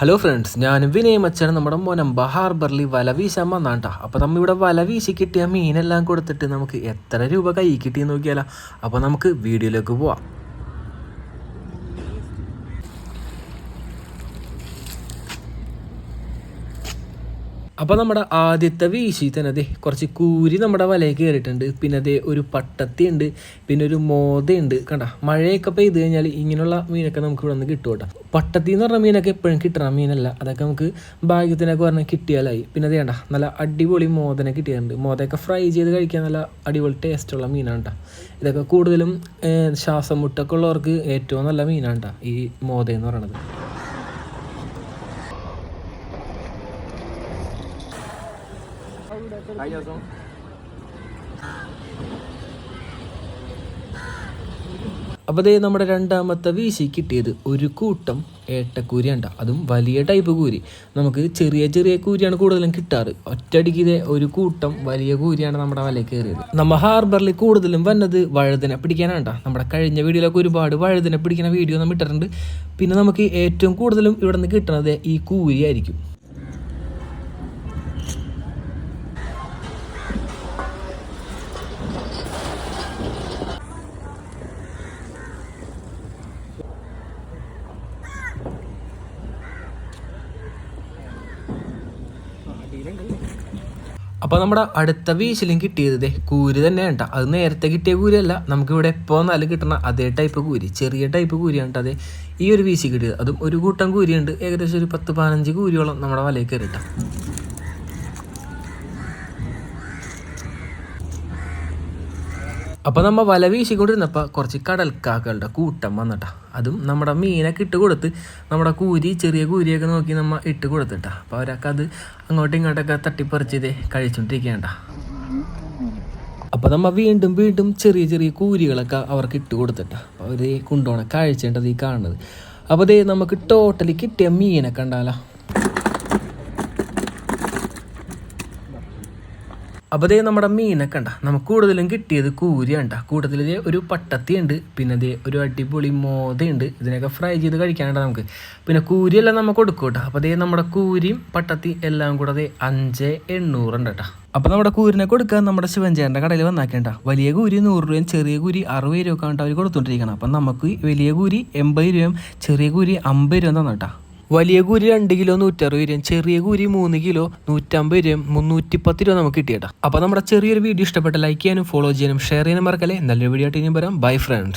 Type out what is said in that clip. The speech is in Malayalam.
ഹലോ ഫ്രണ്ട്സ് ഞാൻ വിനയം അച്ഛൻ നമ്മുടെ മോനം ഹാർബറിൽ വല വീശാൻ അപ്പോൾ നമ്മൾ ഇവിടെ വല വീശി കിട്ടിയ മീനെല്ലാം കൊടുത്തിട്ട് നമുക്ക് എത്ര രൂപ കൈ കിട്ടിയെന്ന് നോക്കിയാലോ. അപ്പോൾ നമുക്ക് വീഡിയോയിലേക്ക് പോവാം. അപ്പോൾ നമ്മുടെ ആദ്യത്തെ വീശി തന്നെ അതെ കുറച്ച് കൂരി നമ്മുടെ വലയിൽ കയറിയിട്ടുണ്ട്. പിന്നെ അതേ ഒരു പട്ടത്തി ഉണ്ട് പിന്നെ ഒരു മോതയുണ്ട്. കണ്ട മഴയൊക്കെ പെയ്ത് കഴിഞ്ഞാൽ ഇങ്ങനെയുള്ള മീനൊക്കെ നമുക്ക് ഇവിടെ നിന്ന് കിട്ടും കേട്ടോ. പട്ടത്തി എന്ന് പറഞ്ഞ മീനൊക്കെ എപ്പോഴും കിട്ടണ മീനല്ല. അതൊക്കെ നമുക്ക് ഭാഗ്യത്തിനൊക്കെ പറഞ്ഞാൽ കിട്ടിയാലായി. പിന്നെ അതേ വേണ്ട നല്ല അടിപൊളി മോതനെ കിട്ടിയിട്ടുണ്ട്. മോതയൊക്കെ ഫ്രൈ ചെയ്ത് കഴിക്കാൻ നല്ല അടിപൊളി ടേസ്റ്റുള്ള മീനാണ് കേട്ടോ. ഇതൊക്കെ കൂടുതലും ശ്വാസം മുട്ടൊക്കെ ഉള്ളവർക്ക് ഏറ്റവും നല്ല മീനാണ് കേട്ടോ ഈ മോതയെന്ന് എന്ന് പറയണത് അപ്പോൾ നമ്മുടെ രണ്ടാമത്തെ വീശി കിട്ടിയത് ഒരു കൂട്ടം ഏട്ടക്കൂരിയണ്ട അതും വലിയ ടൈപ്പ് കൂരി. നമുക്ക് ചെറിയ ചെറിയ കൂരിയാണ് കൂടുതലും കിട്ടാറ്. ഒറ്റടിക്ക് ഇതേ ഒരു കൂട്ടം വലിയ കൂരിയാണ് നമ്മുടെ വലയിൽ കയറിയത്. നമ്മ ഹാർബറിൽ കൂടുതലും വന്നത് വഴുതന പിടിക്കാനാണ്ട നമ്മുടെ കഴിഞ്ഞ വീഡിയോയിലൊക്കെ ഒരുപാട് വഴുതന പിടിക്കുന്ന വീഡിയോ നമ്മൾ ഇട്ടിട്ടുണ്ട്. പിന്നെ നമുക്ക് ഏറ്റവും കൂടുതലും ഇവിടെ നിന്ന് കിട്ടുന്നത് ഈ കൂരി ആയിരിക്കും. അപ്പോൾ നമ്മുടെ അടുത്ത വീശിലും കിട്ടിയത് കൂരി തന്നെ കേട്ടോ അത് നേരത്തെ കിട്ടിയ കൂരിയല്ല നമുക്ക് ഇവിടെ എപ്പോൾ വന്നാലും കിട്ടണ അതേ ടൈപ്പ് കൂരി. ചെറിയ ടൈപ്പ് കൂരിയാണ് അതെ ഈ ഒരു വീശി കിട്ടിയത്. അതും ഒരു കൂട്ടം കൂരിയുണ്ട്. ഏകദേശം ഒരു പത്ത് പതിനഞ്ച് കൂരിയോളം നമ്മുടെ വലയിൽ കയറിയിട്ടാ. അപ്പോൾ നമ്മൾ വല വീശിക്കൊണ്ടിരുന്നപ്പോൾ കുറച്ച് കടൽക്കാക്കളുടെ കൂട്ടം വന്നിട്ടാ. അതും നമ്മുടെ മീനൊക്കെ ഇട്ട് കൊടുത്ത് നമ്മുടെ കൂരി ചെറിയ കൂരിയൊക്കെ നോക്കി നമ്മൾ ഇട്ട് കൊടുത്തിട്ടാ. അപ്പോൾ അവരൊക്കെ അത് അങ്ങോട്ടും ഇങ്ങോട്ടൊക്കെ തട്ടിപ്പറിച്ച് ഇതേ കഴിച്ചുകൊണ്ടിരിക്കേണ്ട അപ്പോൾ നമ്മൾ വീണ്ടും വീണ്ടും ചെറിയ ചെറിയ കൂരികളൊക്കെ അവർക്ക് ഇട്ട് കൊടുത്തിട്ടാ. അപ്പോൾ അവർ കൊണ്ടുപോകണ കഴിച്ചേണ്ടത് ഈ കാണുന്നത്. അപ്പോൾ ദേ നമുക്ക് ടോട്ടലി കിട്ടിയ മീനൊക്കെ ഉണ്ടാലോ അപ്പോൾ അതേ നമ്മുടെ മീനൊക്കെ ഉണ്ട നമുക്ക് കൂടുതലും കിട്ടിയത് കൂരിയുണ്ട കൂടുതൽ ഒരു പട്ടത്തി ഉണ്ട് പിന്നെ ദേ ഒരു അടിപൊളി മോതയുണ്ട്. ഇതിനൊക്കെ ഫ്രൈ ചെയ്ത് കഴിക്കാനുണ്ട് നമുക്ക്? പിന്നെ കൂരിയെല്ലാം നമ്മൾ കൊടുക്കും കേട്ടോ അപ്പോൾ ദേ നമ്മുടെ കൂരിയും പട്ടത്തി എല്ലാം കൂടെ ദേ അഞ്ച് എണ്ണൂറുണ്ട് കേട്ടോ. അപ്പോൾ നമ്മുടെ കൂരിനെ കൊടുക്കാൻ നമ്മുടെ ശിവഞ്ചേന്റെ കടയിൽ വന്നാക്കേണ്ട. വലിയ കൂരി നൂറ് രൂപയും ചെറിയ കൂരി അറുപത് രൂപ ഒക്കെ അവർ കൊടുത്തോണ്ടിരിക്കണം. അപ്പം നമുക്ക് വലിയ കൂരി എൺപത് രൂപയും ചെറിയ കൂരി അമ്പത് രൂപ തന്നോട്ടാ. വലിയ കൂരി രണ്ട് കിലോ നൂറ്ററുപത് രൂപയും ചെറിയ കൂരി മൂന്ന് കിലോ നൂറ്റമ്പത് രൂപയും മുന്നൂറ്റി പത്ത് രൂപ നമുക്ക് കിട്ടിയേട്ടാ. അപ്പോൾ നമ്മുടെ ചെറിയൊരു വീഡിയോ ഇഷ്ടപ്പെട്ട ലൈക്ക് ചെയ്യാനും ഫോളോ ചെയ്യാനും ഷെയർ ചെയ്യാനും മറക്കല്ലേ? നല്ലൊരു വീഡിയോ ആയിട്ട് ഇനിയും വരാം. Bye friends